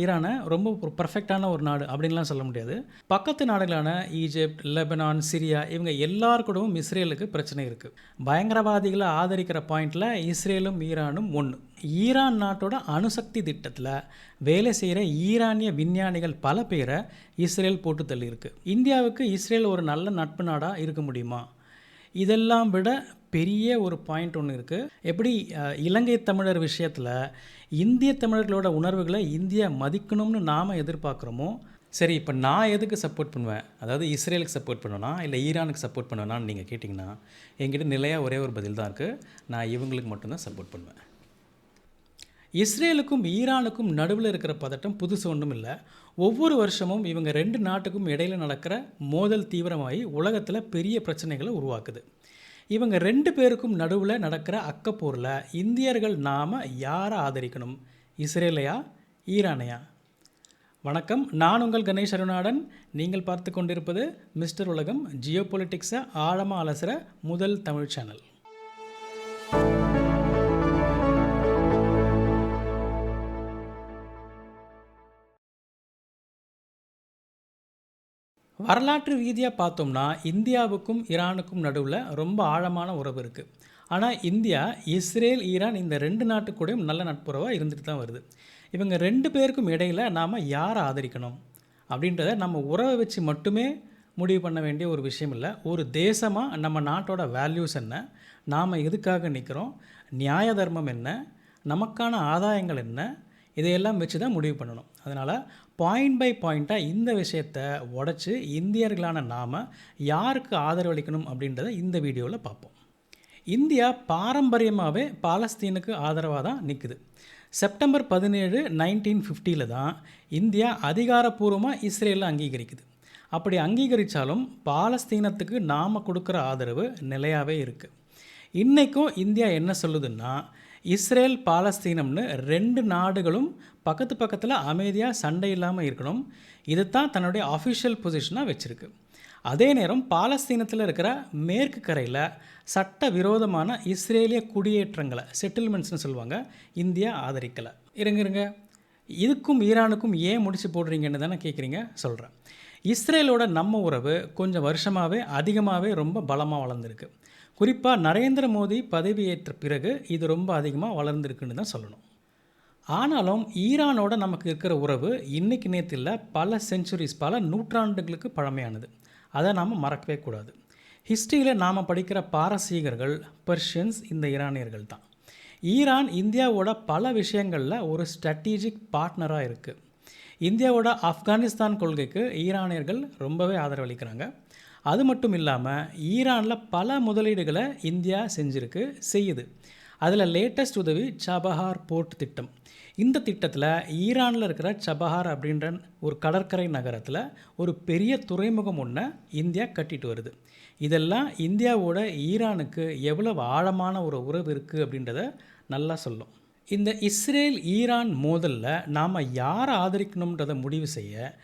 ஈரானை ரொம்ப ஒரு பர்ஃபெக்டான ஒரு நாடு அப்படின்லாம் சொல்ல முடியாது. பக்கத்து நாடுகளான ஈஜிப்ட் லெபனான் சிரியா இவங்க எல்லார் கூடவும் இஸ்ரேலுக்கு பிரச்சனை இருக்குது பயங்கரவாதிகளை ஆதரிக்கிற பாயிண்டில் இஸ்ரேலும் ஈரானும் ஒன்று ஈரான் நாட்டோட அணுசக்தி திட்டத்தில் வேலை செய்கிற ஈரானிய விஞ்ஞானிகள் பல பேரை இஸ்ரேல் போட்டு தள்ளியிருக்கு. இந்தியாவுக்கு இஸ்ரேல் ஒரு நல்ல நட்பு நாடாக இருக்க முடியுமா? இதெல்லாம் விட பெரிய ஒரு பாயிண்ட் ஒன்று இருக்குது எப்படி இலங்கை தமிழர் விஷயத்தில் இந்திய தமிழர்களோட உணர்வுகளை இந்தியா மதிக்கணும்னு நாம் எதிர்பார்க்குறோமோ சரி இப்போ நான் எதுக்கு சப்போர்ட் பண்ணுவேன்? அதாவது இஸ்ரேலுக்கு சப்போர்ட் பண்ணுவேனா? இல்லை ஈரானுக்கு சப்போர்ட் பண்ணுவேனான்னு நீங்கள் கேட்டிங்கன்னா என்கிட்ட நிலையாக ஒரே ஒரு பதில் தான் இருக்குது நான் இவங்களுக்கு மட்டும்தான் சப்போர்ட் பண்ணுவேன். இஸ்ரேலுக்கும் ஈரானுக்கும் நடுவில் இருக்கிற பதட்டம் புதுசு ஒன்றும் இல்லை. ஒவ்வொரு வருஷமும் இவங்க ரெண்டு நாட்டுக்கும் இடையில் நடக்கிற மோதல் தீவிரமாகி உலகத்தில் பெரிய பிரச்சனைகளை உருவாக்குது. இவங்க ரெண்டு பேருக்கும் நடுவில் நடக்கிற அக்கப்போரில் இந்தியர்கள் நாம் யாரை ஆதரிக்கணும்? இஸ்ரேலையா? ஈரானையா? வணக்கம். நான் உங்கள் கணேஷ் அருணாடன். நீங்கள் பார்த்து கொண்டிருப்பது மிஸ்டர் உலகம். ஜியோ பொலிட்டிக்ஸை ஆழமாக அலசுகிற முதல் தமிழ் சேனல். வரலாற்று ரீதியாக பார்த்தோம்னா இந்தியாவுக்கும் ஈரானுக்கும் நடுவில் ரொம்ப ஆழமான உறவு இருக்குது ஆனால் இந்தியா இஸ்ரேல் ஈரான் இந்த ரெண்டு நாட்டுக்கூடையும் நல்ல நட்புறவாக இருந்துட்டு தான் வருது. இவங்க ரெண்டு பேருக்கும் இடையில் நாம் யாரை ஆதரிக்கணும்? அப்படின்றத நம்ம உறவை வச்சு மட்டுமே முடிவு பண்ண வேண்டிய ஒரு விஷயம் இல்லை. ஒரு தேசமாக நம்ம நாட்டோட வேல்யூஸ் என்ன? நாம் எதுக்காக நிற்கிறோம் நியாய தர்மம் என்ன? நமக்கான ஆதாயங்கள் என்ன? இதையெல்லாம் வச்சு தான் முடிவு பண்ணணும். அதனால் பாயிண்ட் பை பாயிண்ட்டாக இந்த விஷயத்தை உடச்சி இந்தியர்களான நாம் யாருக்கு ஆதரவளிக்கணும் அப்படின்றத இந்த வீடியோவில் பார்ப்போம். இந்தியா பாரம்பரியமாகவே பாலஸ்தீனுக்கு ஆதரவாக தான் நிற்குது செப்டம்பர் பதினேழு நைன்டீன் ஃபிஃப்டியில் தான் இந்தியா அதிகாரப்பூர்வமாக இஸ்ரேலில் அங்கீகரிக்குது. அப்படி அங்கீகரித்தாலும் பாலஸ்தீனத்துக்கு நாம் கொடுக்குற ஆதரவு நிலையாகவே இருக்குது இன்றைக்கும் இந்தியா என்ன சொல்லுதுன்னா இஸ்ரேல் பாலஸ்தீனம்னு ரெண்டு நாடுகளும் பக்கத்து பக்கத்தில் அமைதியாக சண்டை இல்லாமல் இருக்கணும். இதுதான் தன்னுடைய அஃபிஷியல் பொசிஷனாக வச்சுருக்கு. அதே நேரம் பாலஸ்தீனத்தில் இருக்கிற மேற்கு கரையில் சட்ட விரோதமான இஸ்ரேலிய குடியேற்றங்களை செட்டில்மெண்ட்ஸ்னு சொல்லுவாங்க இந்தியா ஆதரிக்கலை. இருங்க இருங்க. இதுக்கும் ஈரானுக்கும் ஏன் முடிச்சு போடுறீங்கன்னு தானே கேட்குறீங்க சொல்கிறேன் இஸ்ரேலோட நம்ம உறவு கொஞ்சம் வருஷமாகவே அதிகமாகவே ரொம்ப பலமாக வளர்ந்துருக்கு. குறிப்பாக நரேந்திர மோடி பதவியேற்ற பிறகு இது ரொம்ப அதிகமாக வளர்ந்துருக்குன்னு தான் சொல்லணும். ஆனாலும் ஈரானோட நமக்கு இருக்கிற உறவு இன்னைக்கு நேற்று இல்லை பல செஞ்சுரிஸ் பல நூற்றாண்டுகளுக்கு பழமையானது. அதை நாம் மறக்கவே கூடாது. ஹிஸ்ட்ரியில் நாம் படிக்கிற பாரசீகர்கள் பர்ஷியன்ஸ் இந்த ஈரானியர்கள் தான். ஈரான் இந்தியாவோட பல விஷயங்களில் ஒரு ஸ்ட்ராட்டஜிக் பார்ட்னராக இருக்குது இந்தியாவோட ஆப்கானிஸ்தான் கொள்கைக்கு ஈரானியர்கள் ரொம்பவே ஆதரவளிக்கிறாங்க. அது மட்டும் இல்லாமல் ஈரானில் பல முதலீடுகளை இந்தியா செஞ்சுருக்கு செய்யுது. அதில் லேட்டஸ்ட் உதவி சபஹார் போர்ட் திட்டம். இந்த திட்டத்தில் ஈரானில் இருக்கிற சபஹார் அப்படின்ற ஒரு கடற்கரை நகரத்தில் ஒரு பெரிய துறைமுகம் ஒன்று இந்தியா கட்டிட்டு வருது. இதெல்லாம் இந்தியாவோட ஈரானுக்கு எவ்வளவு ஆழமான ஒரு உறவு இருக்குது அப்படின்றத நல்லா சொல்லும். இந்த இஸ்ரேல் ஈரான் மோதலில் நாம் யாரை ஆதரிக்கணுன்றதை முடிவு செய்ய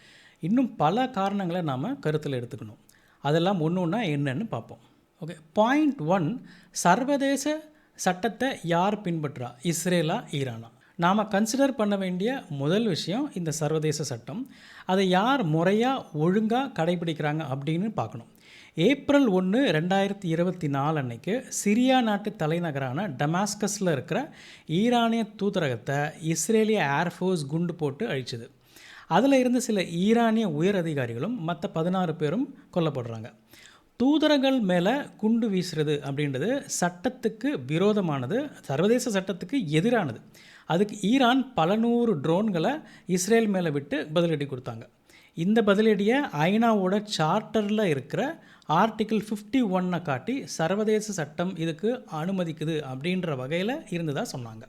இன்னும் பல காரணங்களை நாம் கருத்தில் எடுத்துக்கணும். அதெல்லாம் ஒன்று ஒன்றா என்னன்னு பார்ப்போம் ஓகே பாயிண்ட் ஒன் சர்வதேச சட்டத்தை யார் பின்பற்றா? இஸ்ரேலா ஈரானா? நாம் கன்சிடர் பண்ண வேண்டிய முதல் விஷயம் இந்த சர்வதேச சட்டம். அதை யார் முறையாக ஒழுங்காக கடைபிடிக்கிறாங்க அப்படின்னு பார்க்கணும். ஏப்ரல் ஒன்று ரெண்டாயிரத்தி இருபத்தி நாலு அன்னைக்கு சிரியா நாட்டு தலைநகரான டமாஸ்கஸில் இருக்கிற ஈரானிய தூதரகத்தை இஸ்ரேலிய ஏர்ஃபோர்ஸ் குண்டு போட்டு அழிச்சது. அதில் இருந்து சில ஈரானிய உயர் அதிகாரிகளும் மற்ற பதினாறு பேரும் கொல்லப்படுறாங்க. தூதரங்கள் மேலே குண்டு வீசுறது அப்படின்றது சட்டத்துக்கு விரோதமானது சர்வதேச சட்டத்துக்கு எதிரானது. அதுக்கு ஈரான் பல நூறு ட்ரோன்களை இஸ்ரேல் மேலே விட்டு பதிலடி கொடுத்தாங்க. இந்த பதிலடியை ஐநாவோட சார்ட்டரில் இருக்கிற ஆர்டிக்கிள் ஃபிஃப்டி ஒன்னை காட்டி சர்வதேச சட்டம் இதுக்கு அனுமதிக்குது அப்படின்ற வகையில் இருந்ததாக சொன்னாங்க.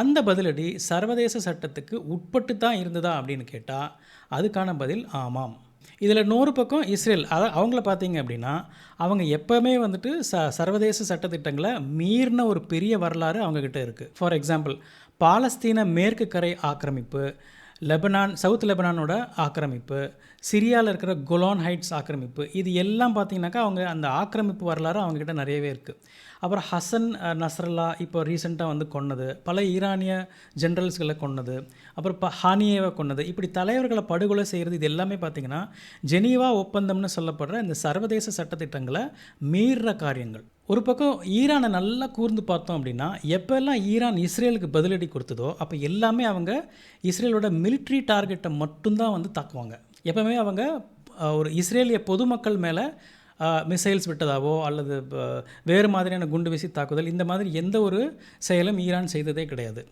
அந்த பதிலடி சர்வதேச சட்டத்துக்கு உட்பட்டு தான் இருந்ததா அப்படின்னு கேட்டால் அதுக்கான பதில் ஆமாம். இதில் நூறு பக்கம் இஸ்ரேல் அதை அவங்கள பார்த்தீங்க அப்படின்னா அவங்க எப்போவுமே வந்துட்டு ச சர்வதேச சட்டத்திட்டங்களை மீறின ஒரு பெரிய வரலாறு அவங்கக்கிட்ட இருக்குது ஃபார் எக்ஸாம்பிள் பாலஸ்தீன மேற்கு கரை ஆக்கிரமிப்பு லெபனான் சவுத் லெபனானோட ஆக்கிரமிப்பு சிரியாவில் இருக்கிற கொலான் ஹைட்ஸ் ஆக்கிரமிப்பு இது எல்லாம் பார்த்தீங்கன்னாக்கா அவங்க அந்த ஆக்கிரமிப்பு வரலாறு அவங்கக்கிட்ட நிறையவே இருக்குது அப்புறம் ஹசன் நஸ்ரல்லா இப்போ ரீசெண்டாக வந்து கொன்னது. பல ஈரானிய ஜென்ரல்ஸ்களை கொன்னது. அப்புறம் இப்போ ஹானியேவை கொன்னது. இப்படி தலைவர்களை படுகொலை செய்கிறது இது எல்லாமே பார்த்திங்கன்னா ஜெனீவா ஒப்பந்தம்னு சொல்லப்படுற இந்த சர்வதேச சட்டத்திட்டங்களை மீறுற காரியங்கள். ஒரு பக்கம் ஈரானை நல்லா கூர்ந்து பார்த்தோம் அப்படின்னா எப்போல்லாம் ஈரான் இஸ்ரேலுக்கு பதிலடி கொடுத்ததோ அப்போ எல்லாமே அவங்க இஸ்ரேலோட மிலிட்ரி டார்கெட்டை மட்டும்தான் வந்து தாக்குவாங்க. எப்போவுமே அவங்க ஒரு இஸ்ரேலிய பொதுமக்கள் மேலே மிசைல்ஸ் விட்டதாவோ அல்லது வேறு மாதிரியான குண்டு வீசி தாக்குதல் இந்த மாதிரி எந்த ஒரு செயலும் ஈரான் செய்ததே கிடையாது.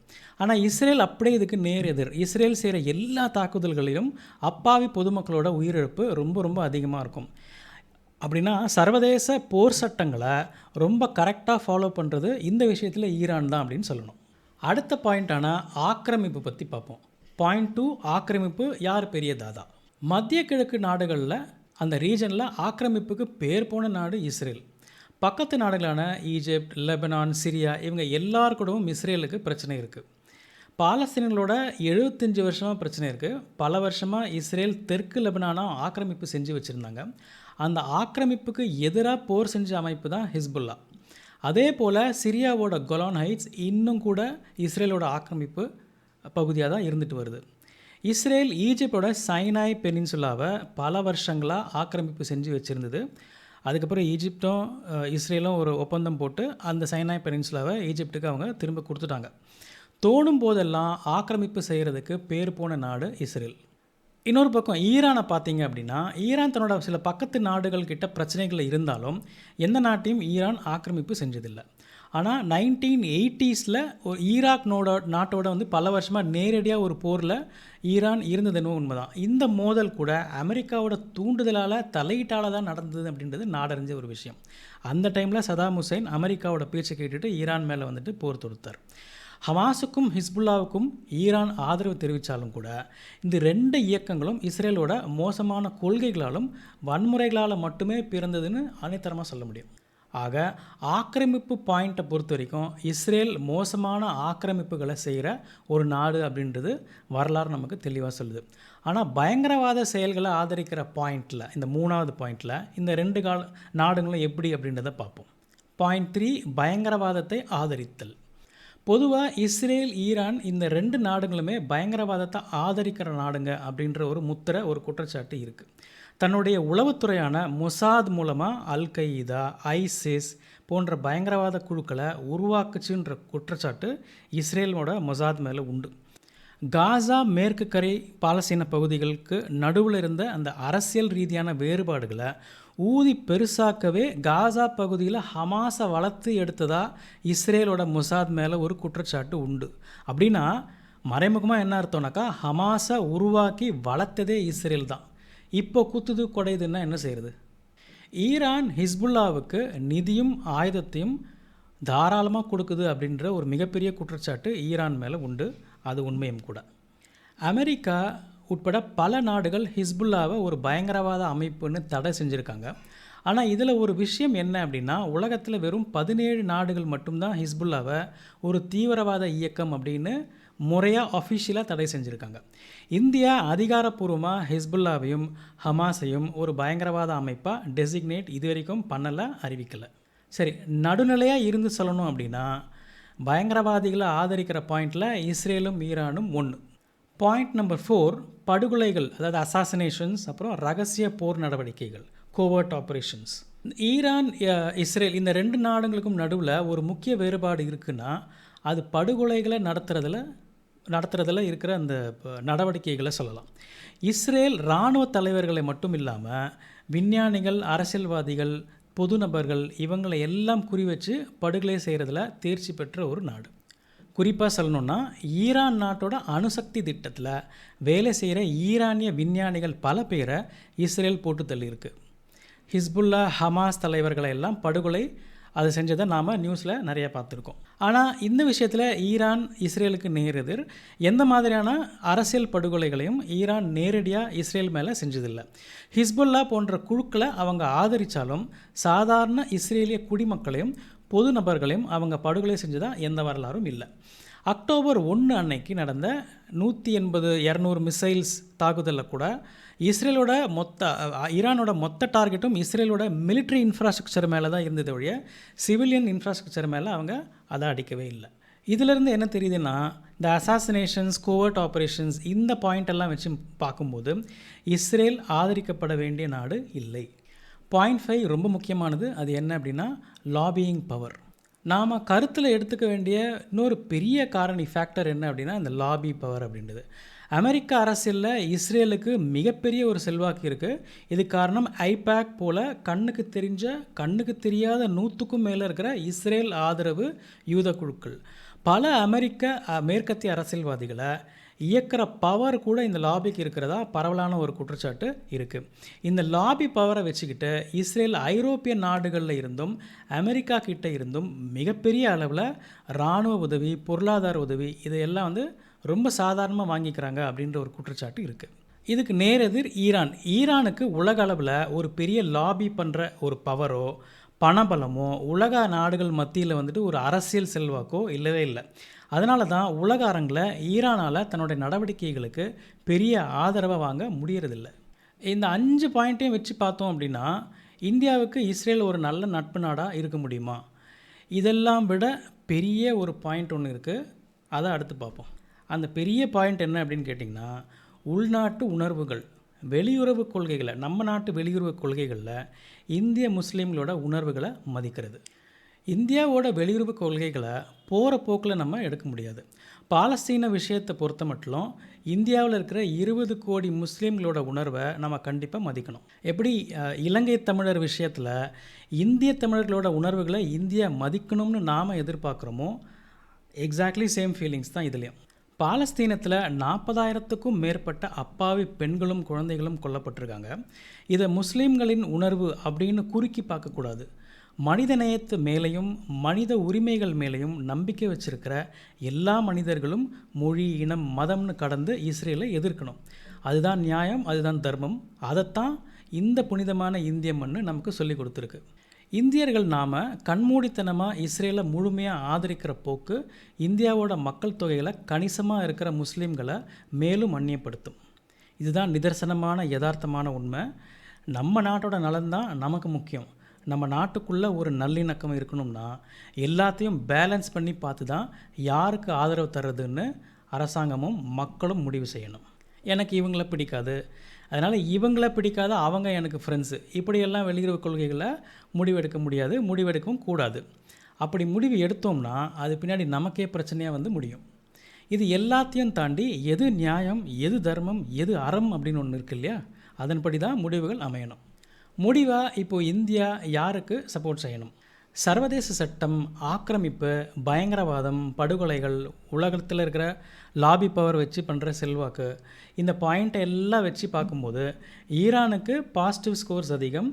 ஆனால் இஸ்ரேல் அப்படியே இதுக்கு நேர் எதிர். இஸ்ரேல் செய்கிற எல்லா தாக்குதல்களிலும் அப்பாவி பொதுமக்களோட உயிரிழப்பு ரொம்ப ரொம்ப அதிகமாக இருக்கும். அப்படின்னா சர்வதேச போர் சட்டங்களை ரொம்ப கரெக்டாக ஃபாலோ பண்ணுறது இந்த விஷயத்தில் ஈரான் தான் அப்படின்னு சொல்லணும். அடுத்த பாயிண்டான ஆக்கிரமிப்பு பற்றி பார்ப்போம். பாயிண்ட் டூ ஆக்கிரமிப்பு யார் பெரிய தாதா? மத்திய கிழக்கு நாடுகளில் அந்த ரீஜனில் ஆக்கிரமிப்புக்கு பேர் போன நாடு இஸ்ரேல். பக்கத்து நாடுகளான ஈஜிப்ட் லெபனான் சிரியா இவங்க எல்லார் கூடவும் இஸ்ரேலுக்கு பிரச்சனை இருக்குது பாலஸ்தீனங்களோட எழுபத்தஞ்சு வருஷமாக பிரச்சனை இருக்குது பல வருஷமாக இஸ்ரேல் தெற்கு லெபனானாக ஆக்கிரமிப்பு செஞ்சு வச்சுருந்தாங்க. அந்த ஆக்கிரமிப்புக்கு எதிராக போர் செஞ்ச அமைப்பு தான் ஹிஸ்புல்லா. அதே போல் சிரியாவோட கொலான் ஹைட்ஸ் இன்னும் கூட இஸ்ரேலோட ஆக்கிரமிப்பு பகுதியாக தான் இருந்துட்டு வருது. இஸ்ரேல் ஈஜிப்டோட சைனாய் பெனின்சுலாவை பல வருஷங்களாக ஆக்கிரமிப்பு செஞ்சு வச்சுருந்தது. அதுக்கப்புறம் ஈஜிப்டும் இஸ்ரேலும் ஒரு ஒப்பந்தம் போட்டு அந்த சைனாய் பெனின்சுலாவை ஈஜிப்டுக்கு அவங்க திரும்ப கொடுத்துட்டாங்க. தோணும் போதெல்லாம் ஆக்கிரமிப்பு செய்கிறதுக்கு பேர் போன நாடு இஸ்ரேல். இன்னொரு பக்கம் ஈரானை பார்த்தீங்க அப்படின்னா ஈரான் தன்னோட சில பக்கத்து நாடுகள் கிட்ட பிரச்சனைகள் இருந்தாலும் எந்த நாட்டையும் ஈரான் ஆக்கிரமிப்பு செஞ்சதில்லை. ஆனால் நைன்டீன் எயிட்டிஸில் ஒரு ஈராக் நோட நாட்டோட வந்து பல வருஷமாக நேரடியாக ஒரு போரில் ஈரான் இருந்ததுன்னு உண்மைதான். இந்த மோதல் கூட அமெரிக்காவோட தூண்டுதலால் தலையீட்டால் தான் நடந்தது அப்படின்றது நாடறிஞ்ச ஒரு விஷயம். அந்த டைமில் சதாம் ஹுசைன் அமெரிக்காவோட பேச்சை கேட்டுட்டு ஈரான் மேலே வந்துட்டு போர் தொடுத்தார். ஹமாஸுக்கும் ஹிஸ்புல்லாவுக்கும் ஈரான் ஆதரவு தெரிவித்தாலும் கூட இந்த ரெண்டு இயக்கங்களும் இஸ்ரேலோட மோசமான கொள்கைகளாலும் வன்முறைகளால் மட்டுமே பிறந்ததுன்னு அனைத்தரமாக சொல்ல முடியும். ஆக ஆக்கிரமிப்பு பாயிண்ட்டை பொறுத்த வரைக்கும் இஸ்ரேல் மோசமான ஆக்கிரமிப்புகளை செய்கிற ஒரு நாடு அப்படின்றது வரலாறு நமக்கு தெளிவாக சொல்லுது. ஆனால் பயங்கரவாத செயல்களை ஆதரிக்கிற பாயிண்டில் இந்த மூணாவது பாயிண்டில் இந்த ரெண்டு கால நாடுகளும் எப்படி அப்படின்றத பார்ப்போம். பாயிண்ட் த்ரீ பயங்கரவாதத்தை ஆதரித்தல். பொதுவாக இஸ்ரேல் ஈரான் இந்த ரெண்டு நாடுகளுமே பயங்கரவாதத்தை ஆதரிக்கிற நாடுங்க அப்படின்ற ஒரு முத்திரை ஒரு குற்றச்சாட்டு இருக்குது தன்னுடைய உளவுத்துறையான மொசாத் மூலமாக அல் கைதா ஐசிஸ் போன்ற பயங்கரவாத குழுக்களை உருவாக்குச்சுன்ற குற்றச்சாட்டு இஸ்ரேலோட மொசாத் மேலே உண்டு. காசா மேற்கு கரை பாலஸ்தீன பகுதிகளுக்கு நடுவில் இருந்த அந்த அரசியல் ரீதியான வேறுபாடுகளை ஊதி பெருசாக்கவே காசா பகுதியில் ஹமாஸை வளர்த்து எடுத்ததா இஸ்ரேலோட முசாத் மேலே ஒரு குற்றச்சாட்டு உண்டு. அப்படின்னா மறைமுகமாக என்ன அர்த்தம்னாக்கா ஹமாஸை உருவாக்கி வளர்த்ததே இஸ்ரேல் தான். இப்போ குத்துது குடையுதுன்னா என்ன செய்கிறது ஈரான் ஹிஸ்புல்லாவுக்கு நிதியும் ஆயுதத்தையும் தாராளமாக கொடுக்குது அப்படின்ற ஒரு மிகப்பெரிய குற்றச்சாட்டு ஈரான் மேலே உண்டு. அது உண்மையும் கூட. அமெரிக்கா உட்பட பல நாடுகள் ஹிஸ்புல்லாவை ஒரு பயங்கரவாத அமைப்புன்னு தடை செஞ்சுருக்காங்க. ஆனால் இதில் ஒரு விஷயம் என்ன அப்படின்னா உலகத்தில் வெறும் பதினேழு நாடுகள் மட்டும்தான் ஹிஸ்புல்லாவை ஒரு தீவிரவாத இயக்கம் அப்படின்னு முறையாக அஃபிஷியலாக தடை செஞ்சுருக்காங்க. இந்தியா அதிகாரப்பூர்வமாக ஹிஸ்புல்லாவையும் ஹமாஸையும் ஒரு பயங்கரவாத அமைப்பாக டெசிக்னேட் இது வரைக்கும் பண்ணலை அறிவிக்கலை. சரி நடுநிலையாக இருந்து சொல்லணும் அப்படின்னா பயங்கரவாதிகளை ஆதரிக்கிற பாயிண்டில் இஸ்ரேலும் ஈரானும் ஒன்று பாயிண்ட் நம்பர் ஃபோர் படுகொலைகள் அதாவது அசாசினேஷன்ஸ் அப்புறம் ரகசிய போர் நடவடிக்கைகள் கோவர்ட் ஆப்ரேஷன்ஸ் ஈரான் இஸ்ரேல் இந்த ரெண்டு நாடுகளுக்கும் நடுவில் ஒரு முக்கிய வேறுபாடு இருக்குன்னா அது படுகொலைகளை நடத்துறதுல நடத்துறதுல இருக்கிற அந்த நடவடிக்கைகளை சொல்லலாம். இஸ்ரேல் இராணுவ தலைவர்களை மட்டும் இல்லாமல் விஞ்ஞானிகள் அரசியல்வாதிகள் பொது நபர்கள் இவங்களை எல்லாம் குறி வச்சு படுகொலை செய்கிறதுல தேர்ச்சி பெற்ற ஒரு நாடு. குறிப்பாக சொல்லணுன்னா ஈரான் நாட்டோட அணுசக்தி திட்டத்தில் வேலை செய்கிற ஈரானிய விஞ்ஞானிகள் பல பேரை இஸ்ரேல் போட்டு தள்ளியிருக்கு. ஹிஸ்புல்லா ஹமாஸ் தலைவர்களை எல்லாம் படுகொலை அது செஞ்சதை நாம் நியூஸில் நிறைய பார்த்துருக்கோம். ஆனால் இந்த விஷயத்தில் ஈரான் இஸ்ரேலுக்கு நேரெதிர் எந்த மாதிரியான அரசியல் படுகொலைகளையும் ஈரான் நேரடியாக இஸ்ரேல் மேலே செஞ்சதில்லை. ஹிஸ்புல்லா போன்ற குழுக்களை அவங்க ஆதரித்தாலும் சாதாரண இஸ்ரேலிய குடிமக்களையும் பொது நபர்களையும் அவங்க படுகொலை செஞ்சதாக எந்த வரலாறும் இல்லை. அக்டோபர் ஒன்று அன்னைக்கு நடந்த நூற்றி எண்பது இரநூறு மிசைல்ஸ் தாக்குதலில் கூட இஸ்ரேலோட மொத்த ஈரானோட மொத்த டார்கெட்டும் இஸ்ரேலோட மிலிட்ரி இன்ஃப்ராஸ்ட்ரக்சர் மேலே தான் இருந்தது ஒழிய சிவிலியன் இன்ஃப்ராஸ்ட்ரக்சர் மேலே அவங்க அதை அடிக்கவே இல்லை. இதிலிருந்து என்ன தெரியுதுன்னா இந்த அசாசினேஷன்ஸ் கோவர்ட் ஆப்ரேஷன்ஸ் இந்த பாயிண்ட் எல்லாம் வச்சு பார்க்கும்போது இஸ்ரேல் ஆதரிக்கப்பட வேண்டிய நாடு இல்லை. பாயிண்ட் ஃபைவ் ரொம்ப முக்கியமானது அது என்ன அப்படின்னா லாபியிங் பவர் நாம் கருத்தில் எடுத்துக்க வேண்டிய இன்னொரு பெரிய காரணி ஃபேக்டர் என்ன அப்படின்னா இந்த லாபி பவர் அப்படின்றது. அமெரிக்க அரசியலில் இஸ்ரேலுக்கு மிகப்பெரிய ஒரு செல்வாக்கு இருக்குது இது காரணம் ஐபேக் போல் கண்ணுக்கு தெரிஞ்ச கண்ணுக்கு தெரியாத நூற்றுக்கும் மேலே இருக்கிற இஸ்ரேல் ஆதரவு யூத குழுக்கள். பல அமெரிக்க மேற்கத்திய அரசியல்வாதிகளை இயக்கிற பவர் கூட இந்த லாபிக்கு இருக்கிறதா? பரவலான ஒரு குற்றச்சாட்டு இருக்குது இந்த லாபி பவரை வச்சுக்கிட்டு இஸ்ரேல் ஐரோப்பிய நாடுகளில் இருந்தும் அமெரிக்கா கிட்டே இருந்தும் மிகப்பெரிய அளவில் இராணுவ உதவி பொருளாதார உதவி இதையெல்லாம் வந்து ரொம்ப சாதாரணமாக வாங்கிக்கிறாங்க அப்படின்ற ஒரு குற்றச்சாட்டு இருக்குது இதுக்கு நேரெதிர் ஈரான். ஈரானுக்கு உலக அளவில் ஒரு பெரிய லாபி பண்ணுற ஒரு பவரோ பணபலமோ உலக நாடுகள் மத்தியில் வந்துட்டு ஒரு அரசியல் செல்வாக்கோ இல்லவே இல்லை. அதனால தான் உலக அரங்கில் ஈரானால் தன்னுடைய நடவடிக்கைகளுக்கு பெரிய ஆதரவை வாங்க முடியறதில்ல. இந்த அஞ்சு பாயிண்ட்டையும் வச்சு பார்த்தோம் அப்படின்னா இந்தியாவுக்கு இஸ்ரேல் ஒரு நல்ல நட்பு நாடாக இருக்க முடியுமா? இதெல்லாம் விட பெரிய ஒரு பாயிண்ட் ஒன்று இருக்குது அதை அடுத்து பார்ப்போம். அந்த பெரிய பாயிண்ட் என்ன அப்படின்னு கேட்டிங்கன்னா உள்நாட்டு உணர்வுகள். வெளியுறவு கொள்கைகளை நம்ம நாட்டு வெளியுறவு கொள்கைகளில் இந்திய முஸ்லீம்களோட உணர்வுகளை மதிக்கிறது. இந்தியாவோட வெளியுறவு கொள்கைகளை போகிற போக்கில் நம்ம எடுக்க முடியாது. பாலஸ்தீன விஷயத்தை பொறுத்த மட்டும் இந்தியாவில் இருக்கிற இருபது கோடி முஸ்லீம்களோட உணர்வை நம்ம கண்டிப்பாக மதிக்கணும். எப்படி இலங்கை தமிழர் விஷயத்தில் இந்திய தமிழர்களோட உணர்வுகளை இந்தியா மதிக்கணும்னு நாம் எதிர்பார்க்குறோமோ எக்ஸாக்ட்லி சேம் ஃபீலிங்ஸ் தான் இதுலேயும். பாலஸ்தீனத்தில் நாற்பதாயிரத்துக்கும் மேற்பட்ட அப்பாவி பெண்களும் குழந்தைகளும் கொல்லப்பட்டிருக்காங்க. இதை முஸ்லீம்களின் உணர்வு அப்படின்னு குறுக்கி பார்க்கக்கூடாது. மனிதநேயத்து மேலேயும் மனித உரிமைகள் மேலேயும் நம்பிக்கை வச்சிருக்கிற எல்லா மனிதர்களும் மொழி இனம் மதம்னு கடந்து இஸ்ரேலை எதிர்க்கணும். அதுதான் நியாயம் அதுதான் தர்மம். அதைத்தான் இந்த புனிதமான இந்திய மண்ணு நமக்கு சொல்லி கொடுத்துருக்கு. இந்தியர்கள் நாம் கண்மூடித்தனமாக இஸ்ரேலை முழுமையாக ஆதரிக்கிற போக்கு இந்தியாவோட மக்கள் தொகையில் கணிசமாக இருக்கிற முஸ்லீம்களை மேலும் அந்நியப்படுத்தும். இதுதான் நிதர்சனமான யதார்த்தமான உண்மை. நம்ம நாட்டோட நலன்தான் நமக்கு முக்கியம். நம்ம நாட்டுக்குள்ளே ஒரு நல்லிணக்கம் இருக்கணும்னா எல்லாத்தையும் பேலன்ஸ் பண்ணி பார்த்து தான் யாருக்கு ஆதரவு தர்றதுன்னு அரசாங்கமும் மக்களும் முடிவு செய்யணும். எனக்கு இவங்கள பிடிக்காது. அதனால் இவங்கள பிடிக்காத அவங்க எனக்கு ஃப்ரெண்ட்ஸு இப்படியெல்லாம் வெளியுறவு கொள்கைகளை முடிவெடுக்க முடியாது முடிவெடுக்கவும் கூடாது. அப்படி முடிவு எடுத்தோம்னா அது பின்னாடி நமக்கே பிரச்சனையாக வந்து முடியும். இது எல்லாத்தையும் தாண்டி எது நியாயம் எது தர்மம் எது அறம் அப்படின்னு ஒன்று இருக்கு இல்லையா? அதன்படி தான் முடிவுகள் அமையணும். முடிவாக இப்போது இந்தியா யாருக்கு சப்போர்ட் செய்யணும்? சர்வதேச சட்டம் ஆக்கிரமிப்பு பயங்கரவாதம் படுகொலைகள் உலகத்தில் இருக்கிற லாபி பவர் வச்சு பண்ணுற செல்வாக்கு. இந்த பாயிண்ட்டை எல்லாம் வச்சு பார்க்கும்போது ஈரானுக்கு பாசிட்டிவ் ஸ்கோர்ஸ் அதிகம்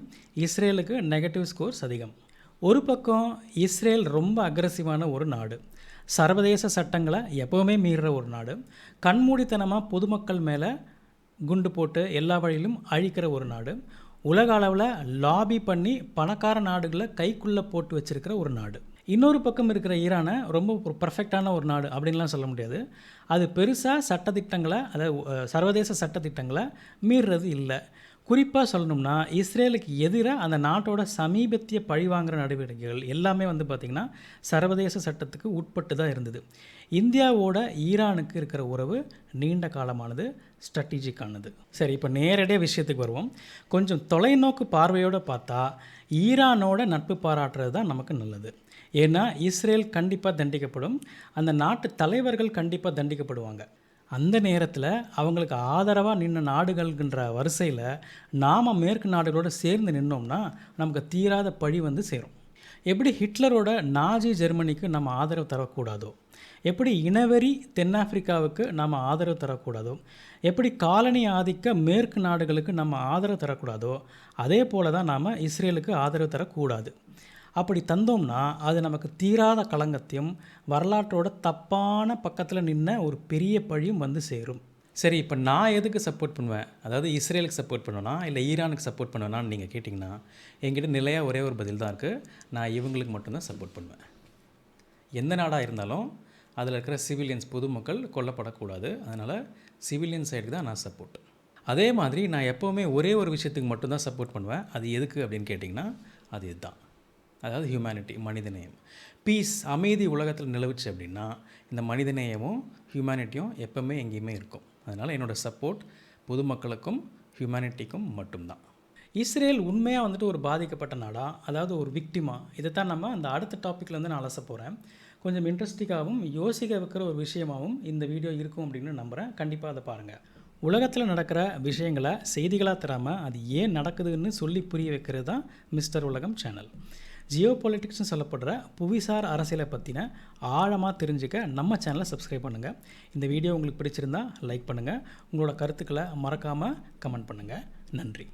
இஸ்ரேலுக்கு நெகட்டிவ் ஸ்கோர்ஸ் அதிகம். ஒரு பக்கம் இஸ்ரேல் ரொம்ப அக்ரஸிவான ஒரு நாடு. சர்வதேச சட்டங்களை எப்போவுமே மீறுற ஒரு நாடு. கண்மூடித்தனமாக பொதுமக்கள் மேலே குண்டு போட்டு எல்லா வழியிலும் அழிக்கிற ஒரு நாடு. உலக அளவில் லாபி பண்ணி பணக்கார நாடுகளை கைக்குள்ளே போட்டு வச்சிருக்கிற ஒரு நாடு. இன்னொரு பக்கம் இருக்கிற ஈரானை ரொம்ப ஒரு பர்ஃபெக்டான ஒரு நாடு அப்படின்லாம் சொல்ல முடியாது. அது பெருசாக சட்டத்திட்டங்களை அதாவது சர்வதேச சட்டத்திட்டங்களை மீறுறது இல்லை. குறிப்பாக சொல்லணும்னா இஸ்ரேலுக்கு எதிராக அந்த நாட்டோட சமீபத்திய பழிவாங்குற நடவடிக்கைகள் எல்லாமே வந்து பார்த்திங்கன்னா சர்வதேச சட்டத்துக்கு உட்பட்டு தான் இருந்தது. இந்தியாவோட ஈரானுக்கு இருக்கிற உறவு நீண்ட காலமானது ஸ்ட்ராட்டஜிக்கானது சரி இப்போ நேரடியாக விஷயத்துக்கு வருவோம். கொஞ்சம் தொலைநோக்கு பார்வையோடு பார்த்தா ஈரானோட நட்பு பாராட்டுறது தான் நமக்கு நல்லது. ஏன்னா இஸ்ரேல் கண்டிப்பாக தண்டிக்கப்படும். அந்த நாட்டு தலைவர்கள் கண்டிப்பாக தண்டிக்கப்படுவாங்க. அந்த நேரத்தில் அவங்களுக்கு ஆதரவாக நின்ன நாடுகள்கின்ற வரிசையில் நாம் மேற்கு நாடுகளோடு சேர்ந்து நின்னோம்னா நமக்கு தீராத பழி வந்து சேரும். எப்படி ஹிட்லரோட நாஜி ஜெர்மனிக்கு நம்ம ஆதரவு தரக்கூடாதோ? எப்படி இனவெறி தென்னாப்பிரிக்காவுக்கு நம்ம ஆதரவு தரக்கூடாதோ? எப்படி காலனி ஆதிக்க மேற்கு நாடுகளுக்கு நம்ம ஆதரவு தரக்கூடாதோ? அதே போல தான் நாம் இஸ்ரேலுக்கு ஆதரவு தரக்கூடாது. அப்படி தந்தோம்னா அது நமக்கு தீராத களங்கத்தையும் வரலாற்றோட தப்பான பக்கத்தில் நின்ன ஒரு பெரிய பழியும் வந்து சேரும். சரி இப்போ நான் எதுக்கு சப்போர்ட் பண்ணுவேன்? அதாவது இஸ்ரேலுக்கு சப்போர்ட் பண்ணுவேனா? இல்லை ஈரானுக்கு சப்போர்ட் பண்ணுவேனான்னு நீங்கள் கேட்டிங்கன்னா என்கிட்ட நிலையாக ஒரே ஒரு பதில் தான் இருக்குது நான் இவங்களுக்கு மட்டும்தான் சப்போர்ட் பண்ணுவேன். எந்த நாடாக இருந்தாலும் அதில் இருக்கிற சிவிலியன்ஸ் பொதுமக்கள் கொல்லப்படக்கூடாது. அதனால் சிவிலியன் சைடுக்கு தான் நான் சப்போர்ட் அதே மாதிரி நான் எப்போவுமே ஒரே ஒரு விஷயத்துக்கு மட்டும்தான் சப்போர்ட் பண்ணுவேன். அது எதுக்கு அப்படின்னு கேட்டிங்கன்னா அது இதுதான். அதாவது ஹியூமனிட்டி மனிதநேயம். பீஸ் அமைதி உலகத்தில் நிலவுச்சு அப்படின்னா இந்த மனிதநேயமும் ஹியூமனிட்டியும் எப்போவுமே எங்கேயுமே இருக்கும். அதனால் என்னோடய சப்போர்ட் பொதுமக்களுக்கும் ஹியூமனிட்டிக்கும் மட்டும்தான். இஸ்ரேல் உண்மையாக வந்துட்டு ஒரு பாதிக்கப்பட்ட நாடா? அதாவது ஒரு விக்டிமா இதை தான் நம்ம அந்த அடுத்த டாப்பிக்கில் வந்து நான் அலச போகிறேன் கொஞ்சம் இன்ட்ரெஸ்டிங்காகவும் யோசிக்க வைக்கிற ஒரு விஷயமாகவும் இந்த வீடியோ இருக்கும் அப்படின்னு நம்புகிறேன் கண்டிப்பாக அதை பாருங்கள் உலகத்தில் நடக்கிற விஷயங்களை செய்திகளாக தராமல் அது ஏன் நடக்குதுன்னு சொல்லி புரிய வைக்கிறது தான் மிஸ்டர் உலகம் சேனல் ஜியோ பொலிட்டிக்ஸ்னு சொல்லப்படுற புவிசார் அரசியலை பற்றின ஆழமாக தெரிஞ்சுக்க நம்ம சேனலை சப்ஸ்கிரைப் பண்ணுங்கள் இந்த வீடியோ உங்களுக்கு பிடிச்சிருந்தா லைக் பண்ணுங்கள் உங்களோட கருத்துக்களை மறக்காமல் கமெண்ட் பண்ணுங்கள் நன்றி.